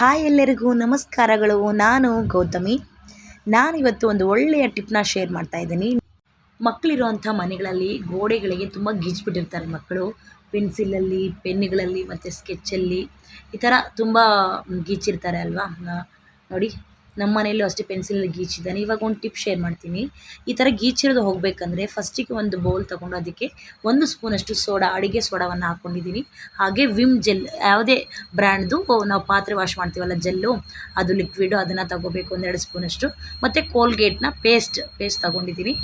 Hi ಎಲ್ಲರಿಗೂ ನಮಸ್ಕಾರಗಳು. ನಾನು ಗೌತಮಿ. ನಾನಿವತ್ತು ಒಂದು ಒಳ್ಳೆಯ ಟಿಪ್ನ ಶೇರ್ ಮಾಡ್ತಾ ಇದ್ದೀನಿ. ಮಕ್ಕಳಿರುವಂಥ ಮನೆಗಳಲ್ಲಿ ಗೋಡೆಗಳಿಗೆ ತುಂಬ ಗೀಜ್ಬಿಟ್ಟಿರ್ತಾರೆ ಮಕ್ಕಳು. ಪೆನ್ಸಿಲಲ್ಲಿ, ಪೆನ್ನುಗಳಲ್ಲಿ, ಮತ್ತು ಸ್ಕೆಚ್ಚಲ್ಲಿ ಈ ಥರ ತುಂಬ ಗೀಚಿರ್ತಾರೆ ಅಲ್ವಾ? ನೋಡಿ. ನಮ್ಮ ಮನೆಯಲ್ಲೂ ಅಷ್ಟೇ ಪೆನ್ಸಿಲಲ್ಲಿ ಗೀಚಿದ್ದಾನೆ. ಇವಾಗ ಒಂದು ಟಿಪ್ ಶೇರ್ ಮಾಡ್ತೀನಿ. ಈ ಥರ ಗೀಚಿರೋದು ಹೋಗಬೇಕಂದ್ರೆ ಫಸ್ಟಿಗೆ ಒಂದು ಬೌಲ್ ತೊಗೊಂಡು ಅದಕ್ಕೆ ಒಂದು ಸ್ಪೂನಷ್ಟು ಸೋಡಾ, ಅಡುಗೆ ಸೋಡಾವನ್ನು ಹಾಕ್ಕೊಂಡಿದ್ದೀನಿ ಹಾಗೆ ವಿಮ್ ಜೆಲ್ ಯಾವುದೇ ಬ್ರ್ಯಾಂಡ್ದು ನಾವು ಪಾತ್ರೆ ವಾಶ್ ಮಾಡ್ತೀವಲ್ಲ ಜೆಲ್ಲು ಅದು ಲಿಕ್ವಿಡು ಅದನ್ನು ತಗೋಬೇಕು ಒಂದೆರಡು ಸ್ಪೂನಷ್ಟು ಮತ್ತು ಕೋಲ್ಗೇಟ್ನ ಪೇಸ್ಟ್ ಪೇಸ್ಟ್ ತೊಗೊಂಡಿದ್ದೀನಿ.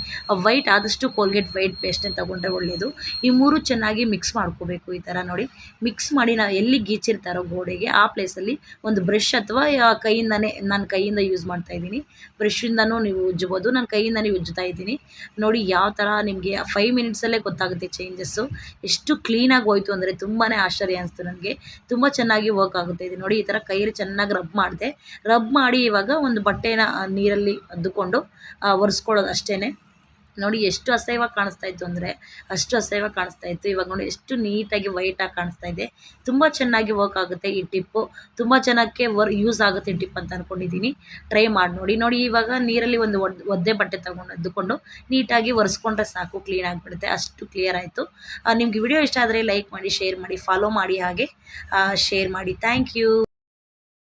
ವೈಟ್ ಆದಷ್ಟು ಕೋಲ್ಗೇಟ್ ವೈಟ್ ಪೇಸ್ಟನ್ನ ತೊಗೊಂಡ್ರೆ ಒಳ್ಳೆಯದು ಈ ಮೂರು ಚೆನ್ನಾಗಿ ಮಿಕ್ಸ್ ಮಾಡ್ಕೋಬೇಕು ಈ ಥರ ನೋಡಿ. ಮಿಕ್ಸ್ ಮಾಡಿ ನಾವು ಎಲ್ಲಿ ಗೀಚಿರ್ತಾರೋ ಗೋಡೆಗೆ ಆ ಪ್ಲೇಸಲ್ಲಿ ಒಂದು ಬ್ರಷ್ ಅಥವಾ ಕೈಯಿಂದನೇ, ನಾನು ಕೈಯಿಂದ ಯೂಸ್ ಮಾಡ್ತಾ ಇದ್ದೀನಿ. ಬ್ರಷಿಂದನೂ ನೀವು ಉಜ್ಜಬೋದು. ಕೈಯಿಂದ ನೀವು ಉಜ್ಜುತ್ತಾ ಇದ್ದೀನಿ. ನೋಡಿ ಯಾವ ಥರ ನಿಮಗೆ ಫೈವ್ ಮಿನಿಟ್ಸಲ್ಲೇ ಗೊತ್ತಾಗುತ್ತೆ ಚೇಂಜಸ್ಸು ಎಷ್ಟು ಕ್ಲೀನಾಗಿ ಹೋಯ್ತು ಅಂದರೆ ತುಂಬಾ ಆಶ್ಚರ್ಯ ಅನಿಸ್ತು ನನಗೆ. ತುಂಬ ಚೆನ್ನಾಗಿ ವರ್ಕ್ ಆಗುತ್ತೆ ಇದು. ನೋಡಿ ಈ ಥರ ಕೈಯಲ್ಲಿ ಚೆನ್ನಾಗಿ ರಬ್ ಮಾಡಿದೆ. ರಬ್ ಮಾಡಿ ಇವಾಗ ಒಂದು ಬಟ್ಟೆನ ನೀರಲ್ಲಿ ಅದ್ದುಕೊಂಡು ಒರೆಸ್ಕೊಳ್ಳೋದು ಅಷ್ಟೇ ನೋಡಿ ಎಷ್ಟು ಅಸಹ್ಯವಾಗಿ ಕಾಣಿಸ್ತಾ ಇತ್ತು ಅಂದರೆ ಅಷ್ಟು ಅಸಹ್ಯವಾಗಿ ಕಾಣಿಸ್ತಾ ಇತ್ತು. ಇವಾಗ ನೋಡಿ ಎಷ್ಟು ನೀಟಾಗಿ ವೈಟಾಗಿ ಕಾಣಿಸ್ತಾ ಇದೆ. ತುಂಬ ಚೆನ್ನಾಗಿ ವರ್ಕ್ ಆಗುತ್ತೆ ಈ ಟಿಪ್ಪು ತುಂಬ ಜನಕ್ಕೆ ವರ್ ಯೂಸ್ ಆಗುತ್ತೆ ಈ ಟಿಪ್ ಅಂತ ಅಂದ್ಕೊಂಡಿದ್ದೀನಿ ಟ್ರೈ ಮಾಡಿ ನೋಡಿ. ನೋಡಿ ಇವಾಗ ನೀರಲ್ಲಿ ಒಂದು ಒದ್ ಒದ್ದೆ ಬಟ್ಟೆ ತಗೊಂಡು ಅದ್ದುಕೊಂಡು ನೀಟಾಗಿ ಒರೆಸ್ಕೊಂಡ್ರೆ ಸಾಕು ಕ್ಲೀನ್ ಆಗಿಬಿಡುತ್ತೆ. ಅಷ್ಟು ಕ್ಲಿಯರ್ ಆಯಿತು. ನಿಮಗೆ ವಿಡಿಯೋ ಇಷ್ಟ ಆದರೆ ಲೈಕ್ ಮಾಡಿ ಶೇರ್ ಮಾಡಿ ಫಾಲೋ ಮಾಡಿ ಹಾಗೆ. ಶೇರ್ ಮಾಡಿ. Thank you